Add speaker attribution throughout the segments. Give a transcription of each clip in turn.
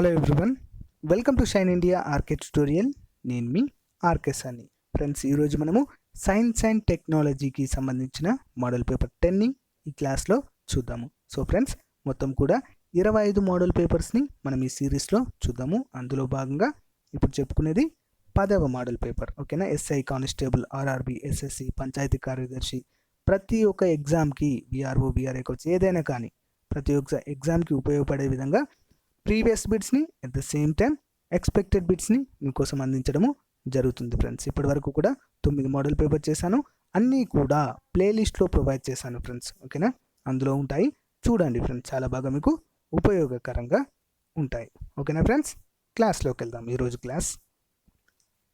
Speaker 1: Hello everyone welcome to shine India RK tutorial నేను మీ RK సాని ఫ్రెండ్స్ ఈరోజు మనము సైన్స్ అండ్ టెక్నాలజీకి సంబంధించిన మోడల్ పేపర్ టెన్ని ఈ క్లాస్లో చూద్దాము. సో ఫ్రెండ్స్ మొత్తం కూడా ఇరవై ఐదు మోడల్ పేపర్స్ని మనం ఈ సిరీస్లో చూద్దాము. అందులో భాగంగా ఇప్పుడు చెప్పుకునేది పదవ మోడల్ పేపర్ ఓకేనా SI constable RRB SSC panchayat కార్యదర్శి ప్రతి ఒక్క ఎగ్జామ్కి బీఆర్ఓ బీఆర్ఏ కోచ్ ఏదైనా కానీ ప్రతి ఒక్క ఎగ్జామ్కి ఉపయోగపడే విధంగా previous బిట్స్ని at the same time expected బిట్స్ని మీకోసం అందించడము జరుగుతుంది ఫ్రెండ్స్. ఇప్పటి వరకు కూడా తొమ్మిది మోడల్ పేపర్ చేశాను. అన్నీ కూడా ప్లేలిస్ట్లో ప్రొవైడ్ చేశాను ఫ్రెండ్స్. ఓకేనా? అందులో ఉంటాయి. చూడండి ఫ్రెండ్స్ చాలా బాగా మీకు ఉపయోగకరంగా ఉంటాయి. ఓకేనా ఫ్రెండ్స్? క్లాస్లోకి వెళ్దాం. ఈరోజు క్లాస్.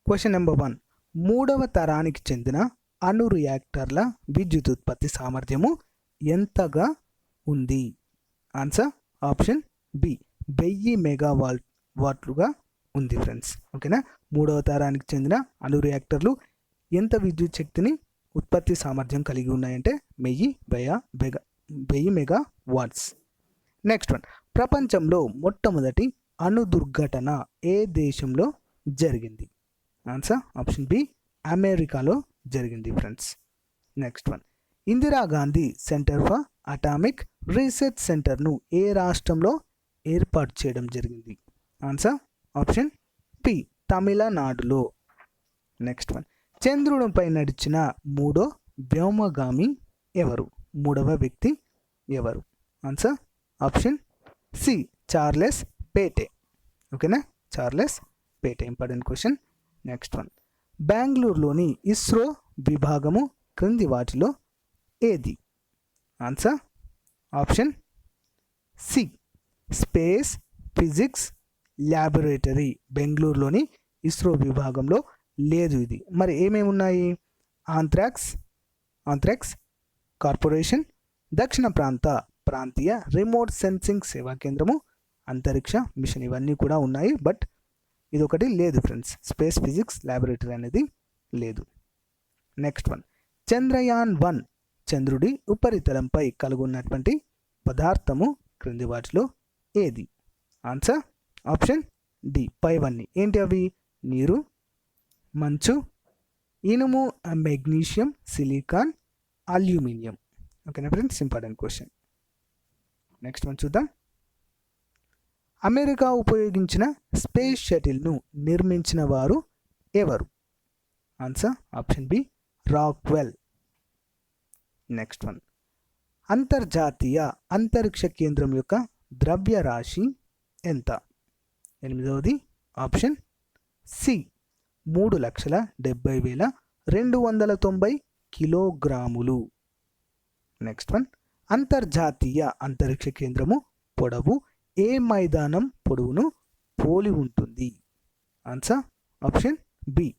Speaker 1: Question number one. మూడవ తరానికి చెందిన అణు రియాక్టర్ల విద్యుత్ ఉత్పత్తి సామర్థ్యము ఎంతగా ఉంది? Answer option B. వెయ్యి మెగావాల్ వాట్లుగా ఉంది ఫ్రెండ్స్. ఓకేనా? మూడవ తరానికి చెందిన అణు రియాక్టర్లు ఎంత విద్యుత్ శక్తిని ఉత్పత్తి సామర్థ్యం కలిగి ఉన్నాయంటే వెయ్యి బెయా బెగా వెయ్యి మెగా వాట్స్ నెక్స్ట్ వన్. ప్రపంచంలో మొట్టమొదటి అణు దుర్ఘటన ఏ దేశంలో జరిగింది? ఆన్సర్ ఆప్షన్ బి అమెరికాలో జరిగింది friends. Next one. Indira Gandhi centre for atomic research సెంటర్ను ఏ రాష్ట్రంలో ఏర్పాటు చేయడం జరిగింది. ఆన్సర్ ఆప్షన్ పి తమిళనాడులో. నెక్స్ట్ వన్ చంద్రుడిపై నడిచిన మూడో వ్యోమగామి ఎవరు? మూడవ వ్యక్తి ఎవరు? Answer option C Charles Pete. ఓకేనా? Charles Pete. Important question next one బెంగళూరులోని ఇస్రో విభాగము క్రింది వాటిలో ఏది? Answer option C space physics laboratory బెంగళూరులోని ఇస్రో విభాగంలో లేదు ఇది. మరి ఏమేమి ఉన్నాయి ఆంథ్రాక్స్ ఆంథ్రాక్స్ కార్పొరేషన్ దక్షిణ ప్రాంత ప్రాంతీయ రిమోట్ సెన్సింగ్ సేవా కేంద్రము అంతరిక్ష మిషన్ ఇవన్నీ కూడా ఉన్నాయి బట్ ఇదొకటి లేదు ఫ్రెండ్స్. స్పేస్ ఫిజిక్స్ ల్యాబొరేటరీ అనేది లేదు. Next one. చంద్రయాన్ వన్ చంద్రుడి ఉపరితలంపై కలుగున్నటువంటి పదార్థము క్రింది వాటిలో ఏది? ఆన్సర్ ఆప్షన్ డి పైవన్నీ. ఏంటి అవి? నీరు మంచు ఇనుము మెగ్నీషియం సిలికాన్ అల్యూమినియం. ఓకేనా friends? Important question. Next one చూద్దాం. అమెరికా ఉపయోగించిన స్పేస్ షటిల్ను నిర్మించిన వారు ఎవరు? Answer option B Rockwell next one అంతర్జాతీయ అంతరిక్ష కేంద్రం యొక్క ద్రవ్యరాశి ఎంత? ఎనిమిదవది ఆప్షన్ సి. మూడు లక్షల డెబ్బై వేల రెండు వందల తొంభై కిలోగ్రాములు. Next one. అంతర్జాతీయ అంతరిక్ష కేంద్రము పొడవు ఏ మైదానం పొడవును పోలి ఉంటుంది? Answer option B.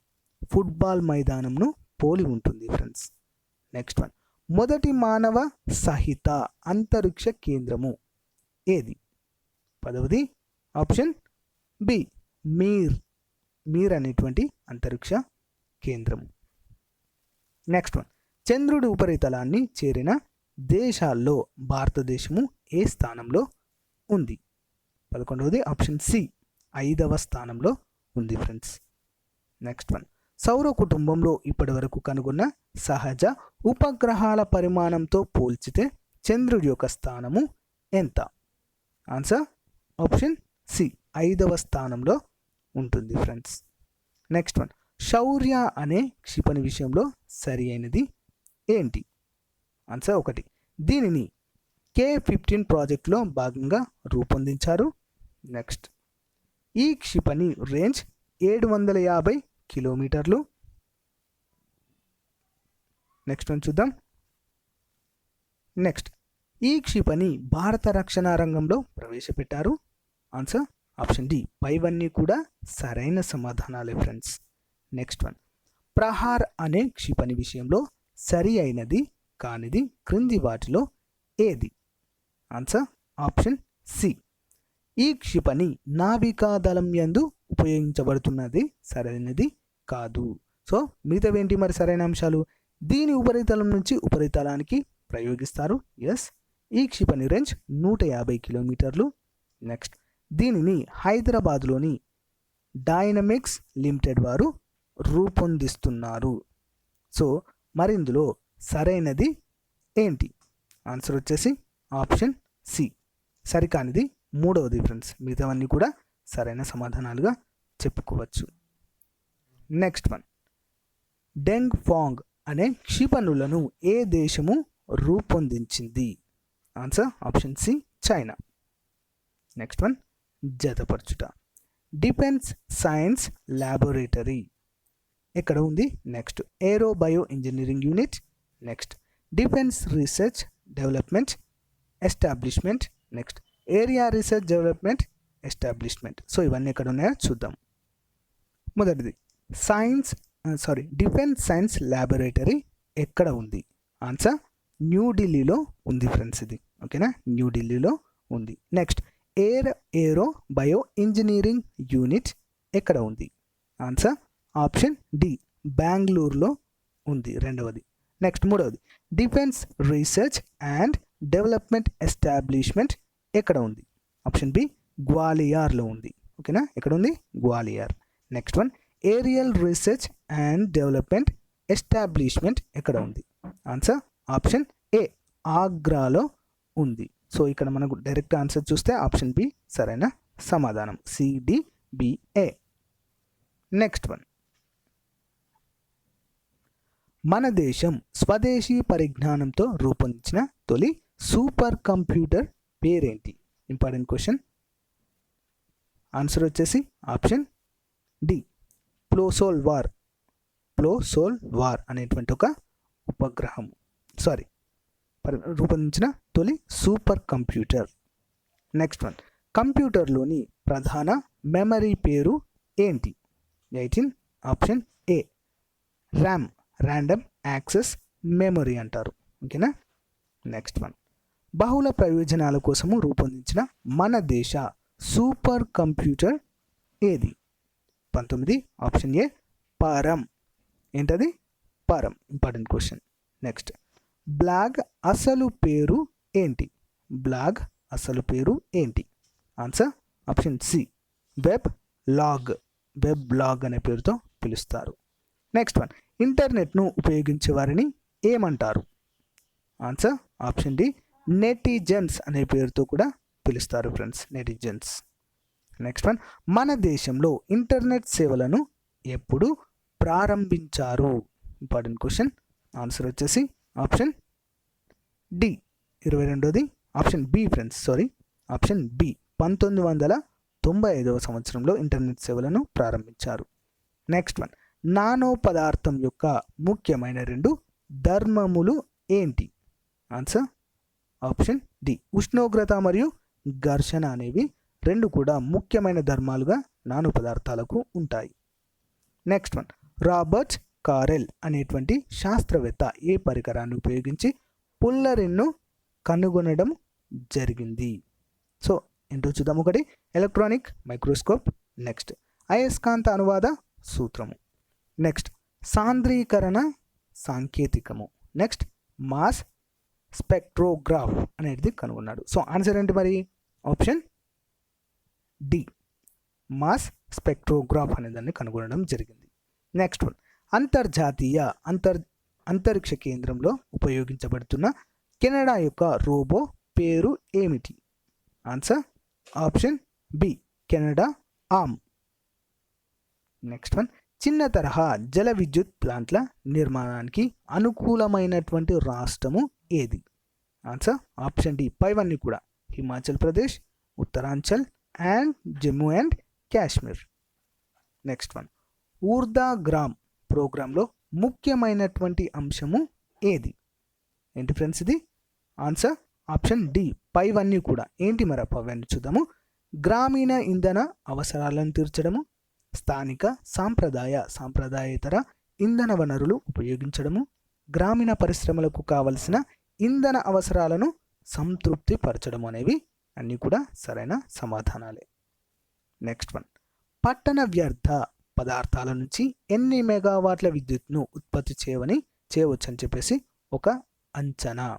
Speaker 1: ఫుట్బాల్ మైదానంను పోలి ఉంటుంది ఫ్రెండ్స్. Next one. మొదటి మానవ సహిత అంతరిక్ష కేంద్రము ఏది? పదవది ఆప్షన్ బి మీర్. మీర్ అనేటువంటి అంతరిక్ష కేంద్రం. Next one. చంద్రుడి ఉపరితలాన్ని చేరిన దేశాల్లో భారతదేశము ఏ స్థానంలో ఉంది? పదకొండవది ఆప్షన్ సి ఐదవ స్థానంలో ఉంది ఫ్రెండ్స్. Next one. సౌర కుటుంబంలో ఇప్పటి వరకు కనుగొన్న సహజ ఉపగ్రహాల పరిమాణంతో పోల్చితే చంద్రుడి యొక్క స్థానము ఎంత? ఆన్సర్ ఆప్షన్ సి ఐదవ స్థానంలో ఉంటుంది ఫ్రెండ్స్ నెక్స్ట్ వన్ శౌర్య అనే క్షిపణి విషయంలో సరి అయినది ఏంటి? ఆన్సర్ ఒకటి. దీనిని కే ఫిఫ్టీన్ ప్రాజెక్ట్లో భాగంగా రూపొందించారు. నెక్స్ట్ ఈ క్షిపణి రేంజ్ ఏడు వందల యాభై కిలోమీటర్లు. నెక్స్ట్ వన్ చూద్దాం. నెక్స్ట్ ఈ క్షిపణి భారత రక్షణ రంగంలో ప్రవేశపెట్టారు. ఆన్సర్ ఆప్షన్ డి పైవన్నీ కూడా సరైన సమాధానాలే ఫ్రెండ్స్ నెక్స్ట్ వన్ ప్రహార్ అనే క్షిపణి విషయంలో సరి అయినది కానిది క్రింది వాటిలో ఏది? ఆన్సర్ ఆప్షన్ సి ఈ క్షిపణి నావికా దళం యందు ఉపయోగించబడుతున్నది సరైనది కాదు. సో మిగతావేంటి మరి సరైన అంశాలు? దీని ఉపరితలం నుంచి ఉపరితలానికి ప్రయోగిస్తారు. ఎస్ ఈ క్షిపణి రేంజ్ నూట యాభై కిలోమీటర్లు. నెక్స్ట్ దీనిని హైదరాబాద్లోని డైనమిక్స్ లిమిటెడ్ వారు రూపొందిస్తున్నారు. సో మరి ఇందులో సరైనది ఏంటి? ఆన్సర్ వచ్చేసి ఆప్షన్ సి. సరికానిది మూడవది ఫ్రెండ్స్. మిగతావన్నీ కూడా సరైన సమాధానాలుగా చెప్పుకోవచ్చు. Next one. డెంగ్ ఫాంగ్ అనే క్షిపణులను ఏ దేశము రూపొందించింది? Answer option C China next one జతపరచుట. Defence science laboratory ఎక్కడ ఉంది? Next aero bio engineering unit next defence research development establishment next area research development establishment so ఇవన్నీ ఎక్కడ ఉన్నాయో చూద్దాం. మొదటిది. Science sorry defence science laboratory ఎక్కడ ఉంది? ఆన్సర్ న్యూఢిల్లీలో ఉంది ఫ్రెండ్స్ ఇది. ఓకేనా? న్యూఢిల్లీలో ఉంది. Next air aero bio engineering unit ఎక్కడ ఉంది? ఆన్సర్ ఆప్షన్ డి బెంగళూరులో ఉంది రెండవది. నెక్స్ట్ మూడవది. Defence research and development establishment ఎక్కడ ఉంది? ఆప్షన్ బి గ్వాలియార్లో ఉంది. ఓకేనా? ఎక్కడ ఉంది? Gwalior. Next one aerial research and development establishment ఎక్కడ ఉంది? ఆన్సర్ ఆప్షన్ ఏ ఆగ్రాలో ఉంది. సో ఇక్కడ మనకు డైరెక్ట్ ఆన్సర్ చూస్తే ఆప్షన్ బి సరైన సమాధానం. సిడిబిఏ నెక్స్ట్ వన్ మన దేశం స్వదేశీ పరిజ్ఞానంతో రూపొందించిన తొలి సూపర్ కంప్యూటర్ పేరేంటి? ఇంపార్టెంట్ క్వశ్చన్ ఆన్సర్ వచ్చేసి ఆప్షన్ డి. ప్లోసోల్ వార్ ప్లోసోల్ వార్ అనేటువంటి ఒక ఉపగ్రహం సారీ రూపొందించిన తొలి సూపర్ కంప్యూటర్. నెక్స్ట్ వన్ కంప్యూటర్లోని ప్రధాన మెమరీ పేరు ఏంటి? Eighteen option A RAM random access memory అంటారు. ఓకేనా నెక్స్ట్ వన్ బహుళ ప్రయోజనాల కోసము రూపొందించిన మన దేశ సూపర్ కంప్యూటర్ ఏది? పంతొమ్మిది ఆప్షన్ ఏ పరం. ఏంటది? పరం. Important question. నెక్స్ట్ బ్లాగ్ అసలు పేరు ఏంటి? బ్లాగ్ అసలు పేరు ఏంటి? Answer option C. Web log. Web blog అనే పేరుతో పిలుస్తారు. Next one. ఇంటర్నెట్ను ఉపయోగించే వారిని ఏమంటారు? Answer option D. నెటిజన్స్ అనే పేరుతో కూడా పిలుస్తారు ఫ్రెండ్స్. నెటిజన్స్. Next one. మన దేశంలో ఇంటర్నెట్ సేవలను ఎప్పుడు ప్రారంభించారు? Important question. ఆన్సర్ వచ్చేసి ఆప్షన్ డి ఇరవై రెండోది. Option B friends sorry. Option B పంతొమ్మిది వందల తొంభై ఐదవ సంవత్సరంలో ఇంటర్నెట్ సేవలను ప్రారంభించారు. Next one. నానో పదార్థం యొక్క ముఖ్యమైన రెండు ధర్మములు ఏంటి? ఆన్సర్ ఆప్షన్ డి ఉష్ణోగ్రత మరియు ఘర్షణ అనేవి రెండు కూడా ముఖ్యమైన ధర్మాలుగా నానో పదార్థాలకు ఉంటాయి. Next one. రాబర్ట్ కారెల్ అనేటువంటి శాస్త్రవేత్త ఏ పరికరాన్ని ఉపయోగించి పుల్లరిన్ను కనుగొనడం జరిగింది? సో ఏంటో చూద్దాం ఒకటి. Electronic microscope. నెక్స్ట్. అయస్కాంత అనువాద సూత్రము. నెక్స్ట్. సాంద్రీకరణ సాంకేతికము. నెక్స్ట్. మాస్ స్పెక్ట్రోగ్రాఫ్ అనేది కనుగొన్నాడు. సో ఆన్సర్ ఏంటి మరి? Option D. మాస్ స్పెక్ట్రోగ్రాఫ్ అనే దాన్ని కనుగొనడం జరిగింది. Next one. అంతర్జాతీయ అంతర్ అంతరిక్ష కేంద్రంలో ఉపయోగించబడుతున్న కెనడా యొక్క రోబో పేరు ఏమిటి? Answer option B Canada arm. Next one చిన్న తరహా జల విద్యుత్ ప్లాంట్ల నిర్మాణానికి అనుకూలమైనటువంటి రాష్ట్రము ఏది? ఆన్సర్ ఆప్షన్ డి పైవన్నీ కూడా. Himachal Pradesh Uttaranchal and Jammu and Kashmir. Next one ఊర్దా గ్రామ్ ప్రోగ్రాంలో ముఖ్యమైనటువంటి అంశము ఏది? ఏంటి ఫ్రెండ్స్ ఇది? Answer option D. పైవన్నీ కూడా. ఏంటి మరి అవన్నీ చూద్దాము. గ్రామీణ ఇంధన అవసరాలను తీర్చడము స్థానిక సాంప్రదాయ సాంప్రదాయేతర ఇంధన వనరులు ఉపయోగించడము గ్రామీణ పరిశ్రమలకు కావలసిన ఇంధన అవసరాలను సంతృప్తి పరచడం అనేవి అన్నీ కూడా సరైన సమాధానాలే. Next one. పట్టణ వ్యర్థ పదార్థాల నుంచి ఎన్ని మెగావాట్ల విద్యుత్ను ఉత్పత్తి చేయవని చేయవచ్చు అని చెప్పేసి ఒక అంచనా.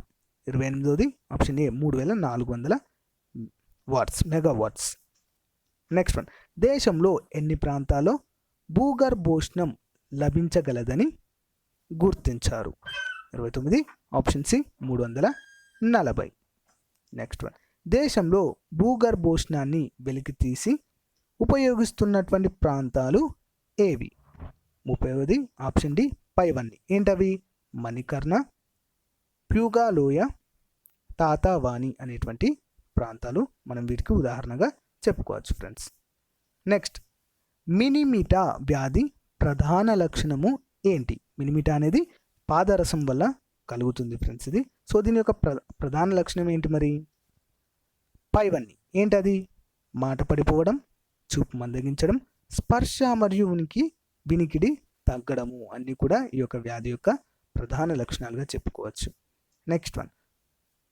Speaker 1: ఇరవై ఎనిమిదోది ఆప్షన్ ఏ మూడు వేల నాలుగు వందల వాట్స్ మెగావాట్స్. Next one. దేశంలో ఎన్ని ప్రాంతాల్లో భూగర్భోష్ణం లభించగలదని గుర్తించారు? ఇరవై తొమ్మిది ఆప్షన్ సి మూడు వందల నలభై. Next one. దేశంలో భూగర్భోష్ణాన్ని వెలికి తీసి ఉపయోగిస్తున్నటువంటి ప్రాంతాలు ఏవి? ముప్పైవది ఆప్షన్ డి పైవన్నీ. ఏంటవి? మణికర్ణ ప్యూగా లోయ తాతావాణి అనేటువంటి ప్రాంతాలు మనం వీటికి ఉదాహరణగా చెప్పుకోవచ్చు ఫ్రెండ్స్. నెక్స్ట్ మినిమిటా వ్యాధి ప్రధాన లక్షణము ఏంటి? మినిమిటా అనేది పాదరసం వల్ల కలుగుతుంది ఫ్రెండ్స్ ఇది. సో దీని యొక్క ప్ర ప్రధాన లక్షణం ఏంటి మరి? పైవన్నీ. ఏంటది? మాట పడిపోవడం చూపు మందగించడం స్పర్శ మరియు ఉనికి వినికిడి తగ్గడము అన్నీ కూడా ఈ యొక్క వ్యాధి యొక్క ప్రధాన లక్షణాలుగా చెప్పుకోవచ్చు. నెక్స్ట్ వన్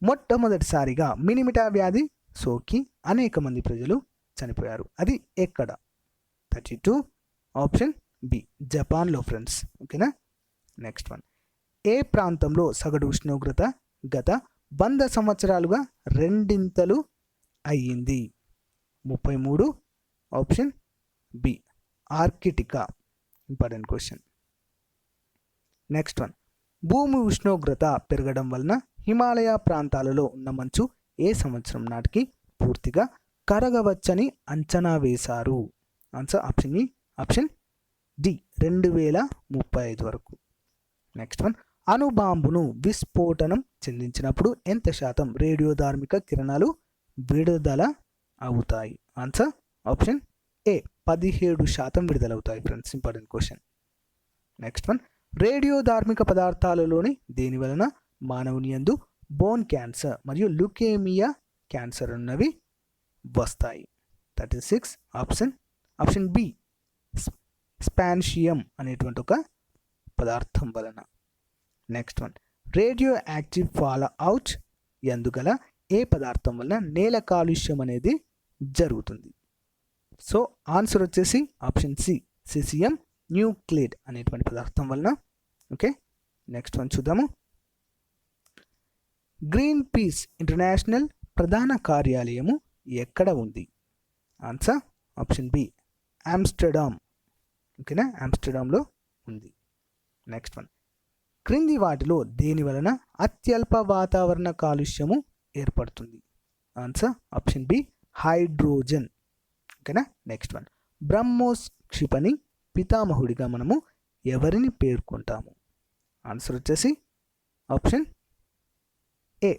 Speaker 1: మొట్టమొదటిసారిగా మినిమిటా వ్యాధి సోకి అనేక మంది ప్రజలు చనిపోయారు. అది ఎక్కడ? థర్టీ టూ ఆప్షన్ బి జపాన్లో ఫ్రెండ్స్ ఓకేనా నెక్స్ట్ వన్ ఏ ప్రాంతంలో సగటు ఉష్ణోగ్రత గత వంద సంవత్సరాలుగా రెండింతలు అయ్యింది? ముప్పై మూడు. Option B. ఆర్కిటికా. Important question next one భూమి ఉష్ణోగ్రత పెరగడం వలన హిమాలయ ప్రాంతాలలో ఉన్న మంచు ఏ సంవత్సరం నాటికి పూర్తిగా కరగవచ్చని అంచనా వేశారు? ఆన్సర్ ఆప్షన్ ఈ ఆప్షన్ డి రెండు వేల ముప్పై ఐదు వరకు. నెక్స్ట్ వన్ అణుబాంబును విస్ఫోటనం చెందించినప్పుడు ఎంత శాతం రేడియోధార్మిక కిరణాలు విడుదల అవుతాయి? ఆన్సర్ ఆప్షన్ ఏ పదిహేడు శాతం విడుదలవుతాయి friends important question next one radio ధార్మిక పదార్థాలలోని దేని వలన మానవుని యందు బోన్ క్యాన్సర్ మరియు లుకేమియా క్యాన్సర్ ఉన్నవి వస్తాయి? Thirty six option option B స్పాన్షియం అనేటువంటి ఒక పదార్థం వలన. Next one radioactive fallout ఎందుగల ఏ పదార్థం వలన నేల కాలుష్యం అనేది జరుగుతుంది? సో ఆన్సర్ వచ్చేసి ఆప్షన్ సి సిసిఎం న్యూక్లేడ్ అనేటువంటి పదార్థం వలన. ఓకే నెక్స్ట్ వన్ చూద్దాము. గ్రీన్ పీస్ ఇంటర్నేషనల్ ప్రధాన కార్యాలయము ఎక్కడ ఉంది? ఆన్సర్ ఆప్షన్ బి ఆమ్స్టర్డామ్ ఓకేనా? ఆమ్స్టర్డామ్లో ఉంది. నెక్స్ట్ వన్ క్రింది వాటిలో దేని వలన అత్యల్ప వాతావరణ కాలుష్యము ఏర్పడుతుంది? ఆన్సర్ ఆప్షన్ బి హైడ్రోజన్ ఓకేనా? నెక్స్ట్ వన్ బ్రహ్మోస్ క్షిపణి పితామహుడిగా మనము ఎవరిని పేర్కొంటాము? ఆన్సర్ వచ్చేసి option A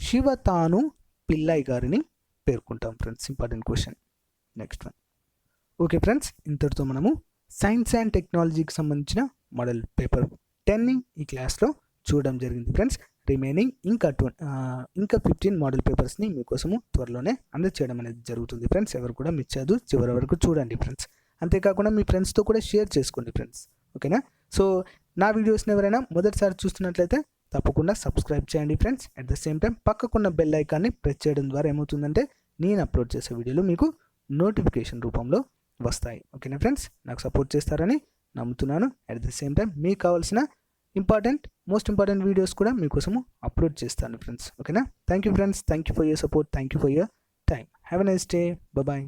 Speaker 1: Sivathanu Pillai గారిని పేర్కొంటాం friends important question next one okay friends ఇంతటితో మనము సైన్స్ అండ్ టెక్నాలజీకి సంబంధించిన మోడల్ పేపర్ టెన్ని ఈ క్లాస్లో చూడడం జరిగింది ఫ్రెండ్స్ రిమైనింగ్ ఇంకా ట్వ ఇంకా ఫిఫ్టీన్ మోడల్ పేపర్స్ని మీకోసము త్వరలోనే అందజేయడం అనేది జరుగుతుంది ఫ్రెండ్స్ ఎవరు కూడా మిస్ చేయదు. చివరి వరకు చూడండి ఫ్రెండ్స్ అంతేకాకుండా మీ ఫ్రెండ్స్తో కూడా షేర్ చేసుకోండి ఫ్రెండ్స్ ఓకేనా? సో నా వీడియోస్ని ఎవరైనా మొదటిసారి చూస్తున్నట్లయితే తప్పకుండా సబ్స్క్రైబ్ చేయండి friends at the same time పక్కకున్న bell ఐకాన్ని ప్రెస్ చేయడం ద్వారా ఏమవుతుందంటే నేను అప్లోడ్ చేసే వీడియోలు మీకు నోటిఫికేషన్ రూపంలో వస్తాయి. ఓకేనా ఫ్రెండ్స్ నాకు సపోర్ట్ చేస్తారని నమ్ముతున్నాను. అట్ ద సేమ్ టైం మీకు కావాల్సిన ఇంపార్టెంట్ మోస్ట్ ఇంపార్టెంట్ వీడియోస్ కూడా మీకోసము అప్లోడ్ చేస్తాను ఫ్రెండ్స్. ఓకేనా? Thank you friends thank you for your support thank you for your time have a nice day bye